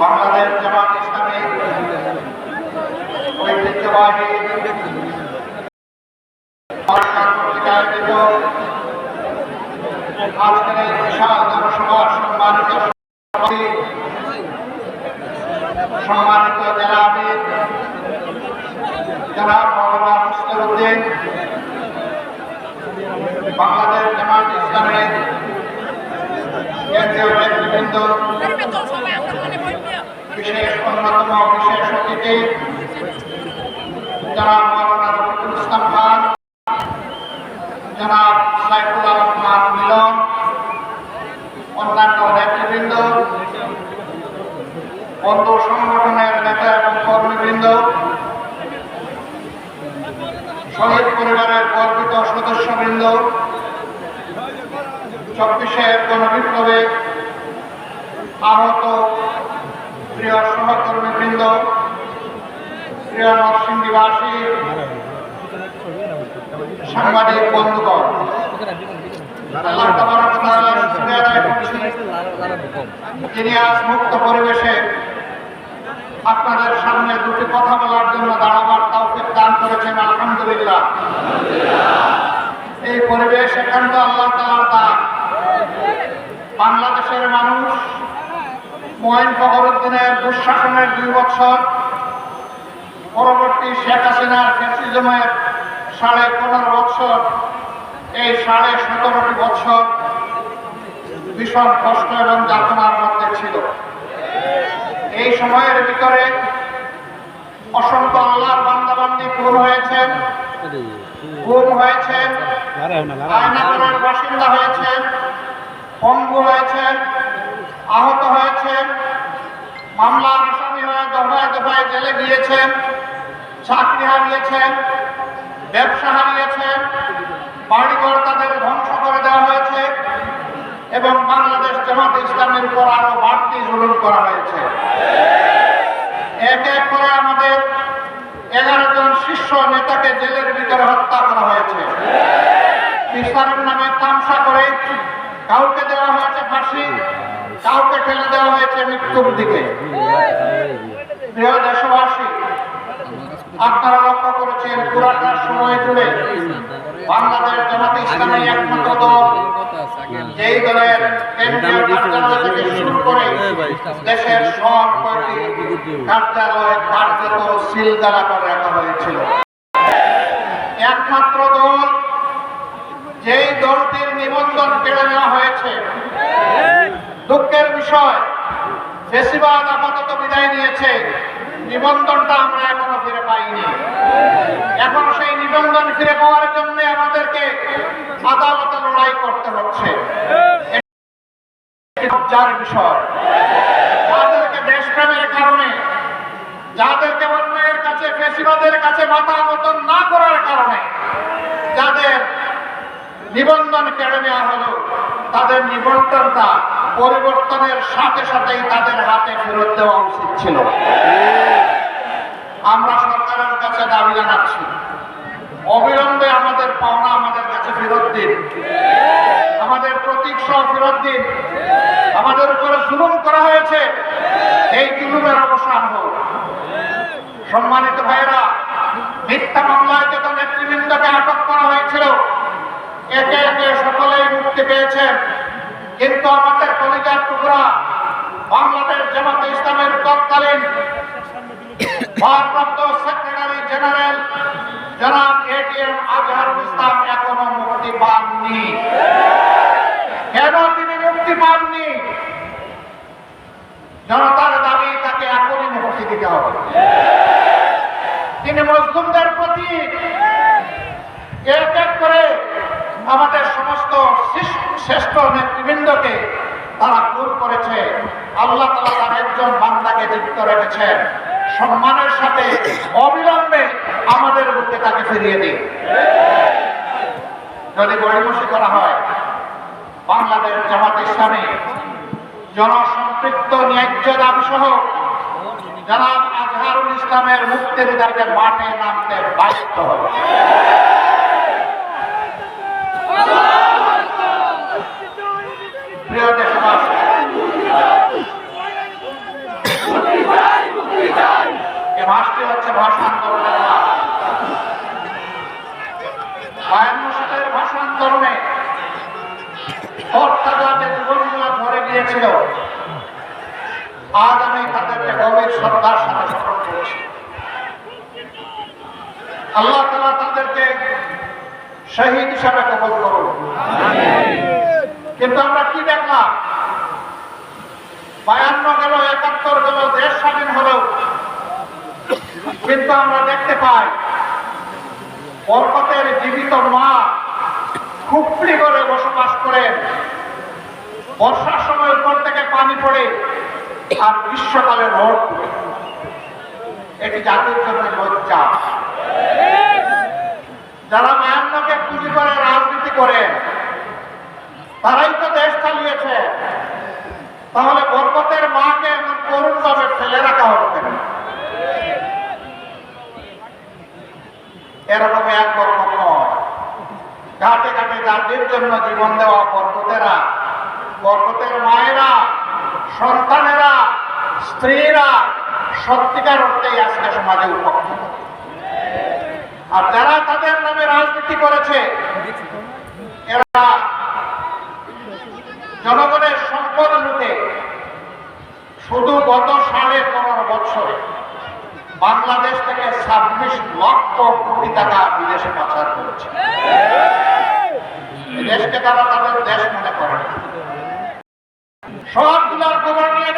বাংলাদেশ জামাত ইসলামী ঐতিহ্যবাহী সরকার কর্তৃক আয়োজিত আজকের এই বিশাল জনসভা সম্মানিত সভাপতি, সম্মানিত জেলা আমির জনাব মৌলানা মুস্তারুদ্দিন বাংলাদেশ জামাত ইসলামের কেন্দ্রীয় নেতৃবৃন্দ বিশেষ অন্যতম বিশেষ অতিথি জনাব মৌলানা রফিকুল ইসলাম খান, জনাব সাইফুল আলম মিলন, অন্যান্য নেতৃবৃন্দ, বন্ধু সংগঠনের নেতা এবং কর্মীবৃন্দ, শহীদ পরিবারের গর্বিত সদস্যবৃন্দ চব্বিশের গণবিপ্লবে আহত প্রিয় সহকর্মীবৃন্দ, প্রিয় নরসিংদীবাসী, সাংবাদিক বন্ধুগণ, যিনি আজ মুক্ত পরিবেশে আপনাদের সামনে দুটি কথা বলার জন্য দাঁড়াবার তৌফিক দান করেছেন, আলহামদুলিল্লাহ। এই পরিবেশ একান্ত আল্লাহ তাআলার দান। বাংলাদেশের মানুষ মহিন ফখরুদ্দিনের দুঃশাসনের দুই বছর পরবর্তী শেখ হাসিনার ফ্যাসিজমের সাড়ে পনেরো বছর এই সাড়ে সতেরোটি বছর ভীষণ কষ্ট এবং যাতনার মধ্যে ছিল। এই সময়ের ভিতরে অসংখ্য আল্লাহর বান্দাবান্দি খুন হয়েছেন, গুম হয়েছেন বাসিন্দা হয়েছেন পঙ্গু হয়েছেন, আহত হয়েছেন, মামলার আসামি হয়ে দফায় দফায় জেলে গিয়েছেন, চাকরি হারিয়েছেন, ব্যবসা হারিয়েছেন, বাড়িঘর তাদের ধ্বংস করে দেওয়া হয়েছে এবং বাংলাদেশ জামাত ইসলামের উপর আরও বাড়তি জুলুম করা হয়েছে। এক এক করে আমাদের এগারো জন শীর্ষ নেতাকে জেলের ভিতরে হত্যা করা হয়েছে। বিচারের নামে তামসা করে কাউকে দেওয়া হয়েছে ফাঁসি, কাউকে ঠেলে দেওয়া হয়েছে মৃত্যুর দিকে। প্রিয় দেশবাসী, আপনারা লক্ষ্য করেছেন পুরাটার সময় জুড়ে বাংলাদেশ জামাত ইসলামী একমাত্র দল। যেই দলের কেন্দ্রীয় কার্যালয় থেকে শুরু করে দেশের সব কয়টি কার্যালয়, কার্যত সিলগালা করে রাখা হয়েছিল। একমাত্র দল যেই দলটির নিবন্ধন কেড়ে নেওয়া হয়েছে। দুঃখের বিষয়, বেশিরভাগ আপাতত বিদায় নিয়েছে। নিবন্ধনটা আমরা এখনও ফিরে পাইনি। এখন সেই নিবন্ধন ফিরে পাওয়ার জন্য আমাদেরকে আদালতে লড়াই করতে হচ্ছে। বিষয়, যাদেরকে দেশপ্রেমের কারণে, যাদেরকে অন্যায়ের কাছে, ফেসিবাদের কাছে মাথা মতন না করার কারণে, যাদের নিবন্ধন কেড়ে নেওয়া হলো। তাদের নিবন্ধনটা পরিবর্তনের সাথে সাথেই তাদের হাতে ফেরত দেওয়া উচিত ছিল। আমরা সরকারের কাছে দাবি জানাচ্ছি, অবিলম্বে আমাদের পাওনা আমাদের কাছে ফেরত দিন। আমাদের প্রতীক সহ ফেরত দিন। আমাদের উপরে জুলুম করা হয়েছে। এই জুলুমের অবসান হোক। সম্মানিত ভাইয়েরা, মিথ্যা মামলায় যত নেতৃবৃন্দকে আটক করা হয়েছিল একে একে সকলেই পেয়েছেন কিন্তু আমাদের কলিজার টুকরা বাংলাদেশ জামাতে ইসলামের তৎকালীন ভারপ্রাপ্ত সেক্রেটারি জেনারেল জনাব এটিএম আজহারুল ইসলাম এখনও মুক্তি পাননি। কেন তিনি মুক্তি পাননি? জনতার দাবি তাকে এখনই মুক্তি দিতে হবে। তিনি মুসলিমদের প্রতি এক এক করে আমাদের সমস্ত শিশ- শ্রেষ্ঠ নেতৃবৃন্দকে তারা খুন করেছে। আল্লাহ তালা তার একজন বান্দাকে জীবিত রেখেছেন সম্মানের সাথে, অবিলম্বে আমাদের বুকে তাকে ফিরিয়ে দিন। যদি গড়িমসি করা হয়, বাংলাদেশ জামাত ইসলামী জনসম্পৃক্ত ন্যায্য দাবি সহ জনাব আজহারুল ইসলামের মুক্তির দাবিতে মাঠে নামতে বাধ্য হবে। প্রিয় দেশবাসী এ মাসটি হচ্ছে ভাষা আন্দোলনের মাস। বায়ান্ন সালের ভাষা ধরে গিয়েছিল, আজ তাদেরকে গভীর শ্রদ্ধার সাথে স্মরণ আল্লাহ তালা তাদেরকে শহীদ হিসাবে কবল করুন। আমরা বায়ান্ন গেল, একাত্তর গেল, দেশ স্বাধীন হলো। কিন্তু আমরা দেখতে পাই, বরকতের জীবিত মা খুপড়ি করে বসবাস করেন। বর্ষার সময় উপর থেকে পানি পড়ে আর গ্রীষ্মকালে রোদ পড়ে। এটি জাতির জন্য লজ্জা। যারা মায়ান্নকে পুঁজি করে রাজনীতি করেন এরকম এক নয় ঘাটে ঘাটে যাদের জন্য জীবন দেওয়া বরকতেরা, বরকতের মায়েরা, সন্তানেরা, স্ত্রীরা, সত্যিকার অর্থেই আজকে সমাজে উপকৃত। আর যারা তাদের নামে রাজনীতি করেছে, এরা জনগণের সম্পদ লুটে শুধু গত সাড়ে পনেরো বছরে বাংলাদেশ থেকে ছাব্বিশ লক্ষ কোটি টাকা বিদেশে পাচার করেছে। দেশকে তারা তাদের দেশ মনে করে সবগুলোর খবর